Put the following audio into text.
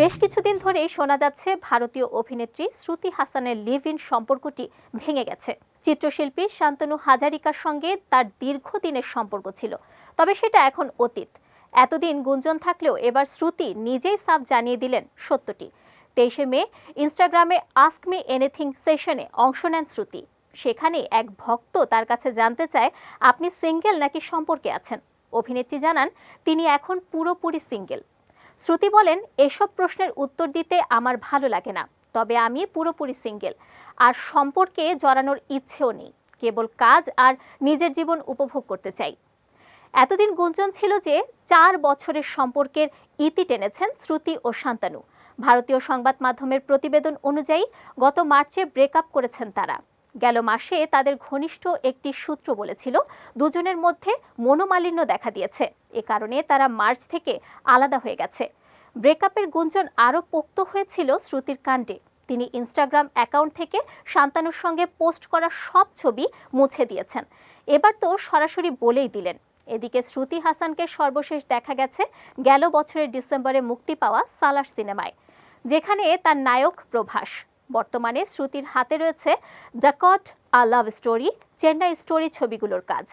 বেশ কিছুদিন ধরেই শোনা যাচ্ছে ভারতীয় অভিনেত্রী শ্রুতি হাসানের লিভ ইন সম্পর্কটি ভেঙে গেছে। চিত্রশিল্পী শান্তনু হাজারিকার সঙ্গে তার দীর্ঘদিনের সম্পর্ক ছিল। তবে সেটা এখন অতীত। এতদিন গুঞ্জন থাকলেও এবার শ্রুতি নিজেই সাফ জানিয়ে দিলেন সত্যটি। তেইশে মে, ইনস্টাগ্রামে আস্ক মি এনিথিং সেশনে অংশ নেন শ্রুতি। সেখানে এক ভক্ত তার কাছে জানতে চায়, আপনি সিঙ্গেল নাকি সম্পর্কে আছেন? অভিনেত্রী জানান, তিনি এখন পুরোপুরি সিঙ্গেল। শ্রুতি বলেন, এসব প্রশ্নের উত্তর দিতে আমার ভালো লাগে না, তবে আমি পুরোপুরি সিঙ্গেল। আর সম্পর্কে জড়ানোর ইচ্ছেও নেই, কেবল কাজ আর নিজের জীবন উপভোগ করতে চাই। এতদিন গুঞ্জন ছিল যে চার বছরের সম্পর্কের ইতি টেনেছেন শ্রুতি ও শান্তানু। ভারতীয় সংবাদ মাধ্যমের প্রতিবেদন অনুযায়ী গত মার্চে ব্রেকআপ করেছেন তারা। গেল মাসে তাদের ঘনিষ্ঠ একটি সূত্র বলেছিল, দুজনের মধ্যে মনোমালিন্য দেখা দিয়েছে। এ কারণে তারা মার্চ থেকে আলাদা হয়ে গেছে। ব্রেকআপের গুঞ্জন আরও পোক্ত হয়েছিল শ্রুতির কাণ্ডে। তিনি ইনস্টাগ্রাম অ্যাকাউন্ট থেকে শান্তানুর সঙ্গে পোস্ট করা সব ছবি মুছে দিয়েছেন। এবার তো সরাসরি বলেই দিলেন। এদিকে শ্রুতি হাসানকে সর্বশেষ দেখা গেছে গেল বছরের ডিসেম্বরে মুক্তি পাওয়া সালার সিনেমায়, যেখানে তার নায়ক প্রভাস। বর্তমানে শ্রুতির হাতে রয়েছে dacoit a love story Chennai story ছবিগুলোর কাজ।